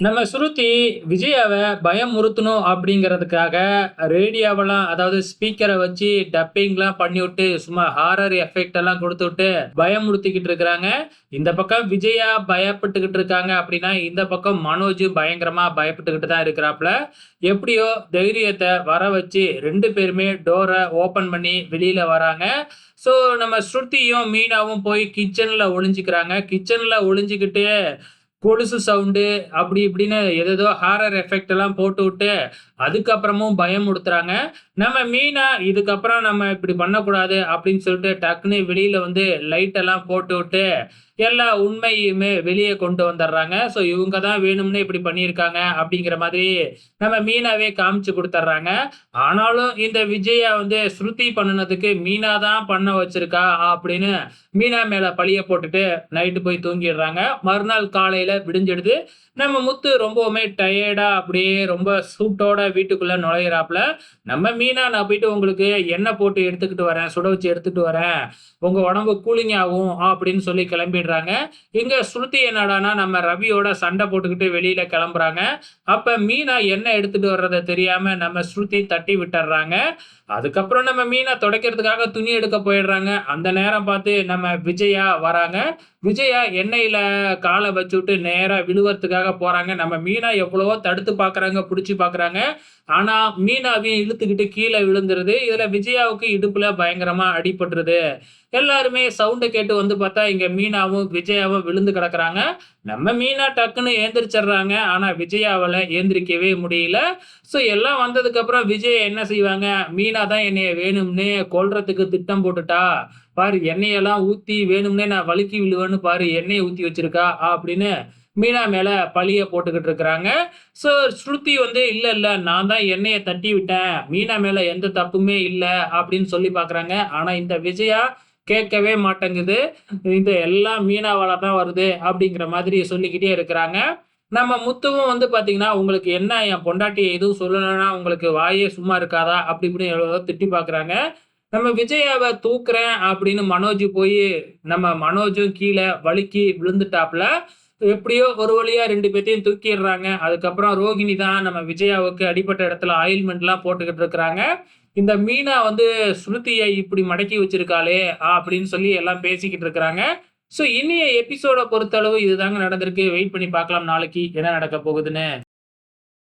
நம்ம ஸ்ருதி விஜயாவை பயமுறுத்தணும் அப்படிங்கிறதுக்காக ரேடியோவெல்லாம் அதாவது ஸ்பீக்கரை வச்சு டப்பிங்லாம் பண்ணிவிட்டு சும்மா ஹாரர் எஃபெக்ட் எல்லாம் கொடுத்துவிட்டு பயமுறுத்திக்கிட்டு இருக்கிறாங்க. இந்த பக்கம் விஜயா பயப்பட்டுக்கிட்டு இருக்காங்க அப்படின்னா இந்த பக்கம் மனோஜ் பயங்கரமா பயப்பட்டுக்கிட்டு தான் இருக்கிறாப்புல. எப்படியோ தைரியத்தை வர வச்சு ரெண்டு பேருமே டோரை ஓப்பன் பண்ணி வெளியில வராங்க. ஸோ நம்ம ஸ்ருதியும் மீனாவும் போய் கிச்சனில் ஒளிஞ்சிக்கிறாங்க. கிச்சனில் ஒளிஞ்சிக்கிட்டு கொலுசு சவுண்டு அப்படி இப்படின்னு ஏதேதோ ஹாரர் எஃபெக்ட் எல்லாம் போட்டு விட்டு அதுக்கப்புறமும் பயமுறுத்துறாங்க நம்ம மீனா இதுக்கப்புறம் நம்ம இப்படி பண்ணக்கூடாது அப்படின்னு சொல்லிட்டு டக்குன்னு வெளியில வந்து லைட் எல்லாம் போட்டு விட்டு எல்லா உண்மையுமே வெளியே கொண்டு வந்துடுறாங்க. ஸோ இவங்க தான் வேணும்னு இப்படி பண்ணியிருக்காங்க அப்படிங்கிற மாதிரி நம்ம மீனாவே காமிச்சு கொடுத்துட்றாங்க. ஆனாலும் இந்த விஜயா வந்து ஸ்ருதி பண்ணினதுக்கு மீனா தான் பண்ண வச்சிருக்கா அப்படின்னு மீனா மேல பழிய போட்டுட்டு நைட்டு போய் தூங்கிடுறாங்க. மறுநாள் காலையில விடிஞ்சிடுது. நம்ம முத்து ரொம்பவுமே டயர்டா அப்படியே ரொம்ப சூட்டோட வீட்டுக்குள்ள நுழையிறாப்புல. நம்ம மீனா நான் போயிட்டு உங்களுக்கு எண்ணெய் போட்டு எடுத்துக்கிட்டு வரேன் சுட வச்சு எடுத்துட்டு வரேன். உங்க உடம்பு கூலிங் ஆகும் அப்படின்னு சொல்லி கிளம்பிடுறாங்க. இங்க ஸ்ருதி என்னடானா நம்ம ரவியோட சண்டை போட்டுக்கிட்டு வெளியில கிளம்புறாங்க. அப்ப மீனா எண்ணெய் எடுத்துட்டு வர்றதை தெரியாம நம்ம ஸ்ருதி தட்டி விட்டுறாங்க. அதுக்கப்புறம் நம்ம மீனை துடைக்கிறதுக்காக துணி எடுக்க போயிடுறாங்க. அந்த நேரம் பார்த்து நம்ம விஜயா வராங்க. விஜயா எண்ணெயில் காலை வச்சுட்டு நேராக விழுவறதுக்காக போகிறாங்க நம்ம மீனா எவ்வளவோ தடுத்து பார்க்குறாங்க பிடிச்சி பார்க்குறாங்க ஆனால் மீனாவையும் இழுத்துக்கிட்டு கீழே விழுந்துருது. இதில் விஜயாவுக்கு இடுப்புல பயங்கரமாக அடிபட்டுருது. எல்லாருமே சவுண்டை கேட்டு வந்து பார்த்தா இங்கே மீனாவும் விஜயாவும் விழுந்து கிடக்குறாங்க. நம்ம மீனா டக்குன்னு ஏந்திரிச்சிடுறாங்க. ஆனால் விஜயாவில் ஏந்திரிக்கவே முடியல. ஸோ எல்லாம் வந்ததுக்கப்புறம் விஜய் என்ன செய்வாங்க? மீனா தான் என்னைய வேணும்னு கொல்றதுக்கு திட்டம் போட்டுட்டா. பாரு எண்ணெயெல்லாம் ஊத்தி வேணும்னே நான் வழுக்கி விழுவேன்னு பாரு எண்ணெயை ஊத்தி வச்சிருக்கா அப்படின்னு மீனா மேல பழிய போட்டுக்கிட்டு இருக்கிறாங்க. ஸோ ஸ்ருதி வந்து இல்ல இல்ல நான் தான் எண்ணெயை தட்டி விட்டேன். மீனா மேல எந்த தப்புமே இல்லை அப்படின்னு சொல்லி பாக்குறாங்க. ஆனா இந்த விஜயா கேட்கவே மாட்டேங்குது. இது எல்லாம் மீனாவால தான் வருது அப்படிங்கிற மாதிரி சொல்லிக்கிட்டே இருக்கிறாங்க. நம்ம முத்துவும் வந்து பார்த்தீங்கன்னா உங்களுக்கு என்ன என் பொண்டாட்டி எதுவும் சொல்லலைன்னா உங்களுக்கு வாயே சும்மா இருக்காதா? அப்படி இப்படின்னு எவ்வளோ திட்டி பார்க்குறாங்க நம்ம விஜயாவை தூக்குறேன் அப்படின்னு மனோஜ் போய் நம்ம மனோஜும் கீழே வழுக்கி விழுந்துட்டாப்புல எப்படியோ ஒரு வழியா ரெண்டு பேர்த்தையும் தூக்கிடுறாங்க. அதுக்கப்புறம் ரோகிணி தான் நம்ம விஜயாவுக்கு அடிப்பட்ட இடத்துல ஆயில்மெண்ட்லாம் போட்டுக்கிட்டு இருக்கிறாங்க. இந்த மீனா வந்து ஸ்ருதியை இப்படி மடக்கி வச்சிருக்காளே அப்படின்னு சொல்லி எல்லாம் பேசிக்கிட்டு இருக்கிறாங்க. ஸோ இனிய எபிசோட பொறுத்தளவு இதுதாங்க நடந்திருக்கு. வெயிட் பண்ணி பார்க்கலாம் நாளைக்கு என்ன நடக்க போகுதுன்னு.